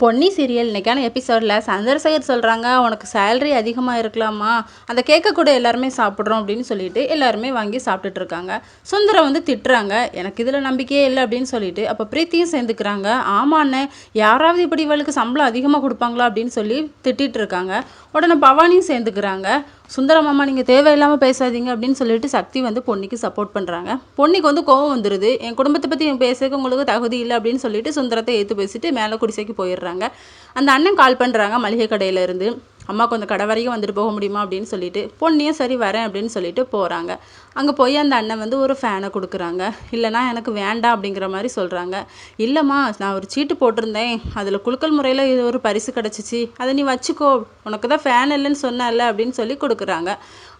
Ponni serial இன்றைக்கான எபிசோடில் சந்திரசேகர் சொல்கிறாங்க உனக்கு சேலரி அதிகமாக இருக்கலாமா? அந்த கேக்கை கூட எல்லாருமே சாப்பிட்றோம் அப்படின்னு சொல்லிட்டு எல்லாருமே வாங்கி சாப்பிட்டுட்டு இருக்காங்க. சுந்தரம் வந்து திட்டுறாங்க எனக்கு இதில் நம்பிக்கையே இல்லை அப்படின்னு சொல்லிட்டு. அப்போ பிரீத்தியும் சேர்ந்துக்கிறாங்க ஆமாண்ணே யாராவது இப்படி இவளுக்கு சம்பளம் அதிகமாக கொடுப்பாங்களா? அப்படின்னு சொல்லி திட்டிட்டு இருக்காங்க. உடனே பவானியும் சேர்ந்துக்கிறாங்க சுந்தரமாமா நீங்கள் தேவையில்லாமல் பேசாதீங்க அப்படின்னு சொல்லிட்டு சக்தி வந்து பொன்னிக்கு சப்போர்ட் பண்ணுறாங்க பொன்னிக்கு வந்து கோவம் வந்துடுது என் குடும்பத்தை பற்றி பேசுறதுக்கு உங்களுக்கு தகுதி இல்லை அப்படின்னு சொல்லிட்டு சுந்தரத்தை ஏற்று பேசிட்டு மேலே குடிசைக்கு போயிடுறாங்க. அந்த அண்ணன் கால் பண்ணுறாங்க மளிகை கடையிலேருந்து அம்மா கொஞ்சம் கடை வரைக்கும் வந்துட்டு போக முடியுமா அப்படின்னு சொல்லிட்டு பொண்ணையும் சரி வரேன் அப்படின்னு சொல்லிட்டு போகிறாங்க அங்கே போய் அந்த அண்ணன் வந்து ஒரு ஃபேனை கொடுக்குறாங்க. இல்லைனா எனக்கு வேண்டாம் அப்படிங்கிற மாதிரி சொல்கிறாங்க இல்லைம்மா நான் ஒரு சீட்டு போட்டிருந்தேன். அதில் குலுக்கல் முறையில் இது ஒரு பரிசு கிடச்சிச்சு. அதை நீ வச்சுக்கோ. உனக்கு தான் ஃபேன் இல்லைன்னு சொன்னல அப்படின்னு சொல்லி கொடுக்குறாங்க.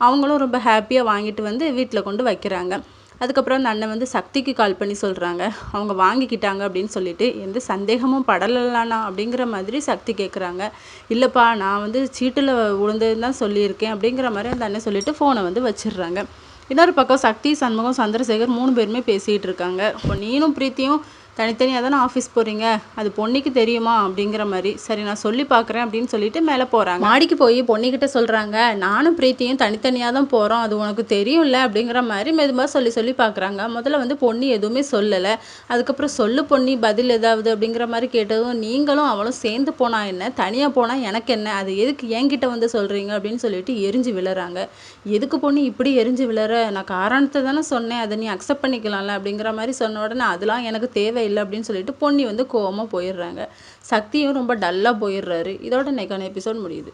அவங்களும் ரொம்ப ஹாப்பியாக வாங்கிட்டு வந்து வீட்டில் கொண்டு வைக்கிறாங்க. அதுக்கப்புறம் அந்த அண்ணன் வந்து சக்திக்கு கால் பண்ணி சொல்கிறாங்க அவங்க வாங்கிக்கிட்டாங்க அப்படின்னு சொல்லிட்டு எந்த சந்தேகமும் படலலானா அப்படிங்கிற மாதிரி சக்தி கேட்குறாங்க இல்லைப்பா நான் வந்து சீட்டில் விழுந்ததுன்னு தான் சொல்லியிருக்கேன் அப்படிங்கிற மாதிரி அந்த அண்ணன் சொல்லிட்டு ஃபோனை வந்து வச்சிடுறாங்க. இன்னொரு பக்கம் சக்தி சண்முகம் சந்திரசேகர் மூணு பேருமே பேசிகிட்டு இருக்காங்க. இப்போ நீனும் பிரீத்தியும் தனித்தனியாக தானே ஆஃபீஸ் போகிறீங்க அது பொன்னிக்கு தெரியுமா? அப்படிங்கிற மாதிரி. சரி நான் சொல்லி பார்க்குறேன் அப்படின்னு சொல்லிட்டு மேலே போகிறாங்க மாடிக்கு போய் பொண்ணுக்கிட்ட சொல்கிறாங்க நானும் பிரீத்தியும் தனித்தனியாக தான் போகிறோம் அது உனக்கு தெரியும்ல? அப்படிங்கிற மாதிரி மெதுவாக சொல்லி சொல்லி பார்க்குறாங்க. முதல்ல வந்து பொண்ணு எதுவுமே சொல்லலை. அதுக்கப்புறம் சொல்லு பொன்னி பதில் ஏதாவது? அப்படிங்கிற மாதிரி கேட்டதும் நீங்களும் அவளும் சேர்ந்து போனால் என்ன? தனியாக போனால் எனக்கு என்ன? அது எதுக்கு என்கிட்ட வந்து சொல்கிறீங்க அப்படின்னு சொல்லிட்டு எரிஞ்சு விழுறாங்க. எதுக்கு பொண்ணு இப்படி எரிஞ்சு விழுற? நான் காரணத்தை தானே சொன்னேன். அதை நீ அக்செப்ட் பண்ணிக்கலாம்ல? அப்படிங்கிற மாதிரி சொன்ன உடனே அதெல்லாம் எனக்கு தேவை இல்லை அப்படின்னு சொல்லிட்டு பொன்னி வந்து கோவமாக போயிடுறாங்க. சக்தியும் ரொம்ப டல்லாக போயிடுறாரு. இதோட இன்றைக்கான எபிசோட் முடியுது.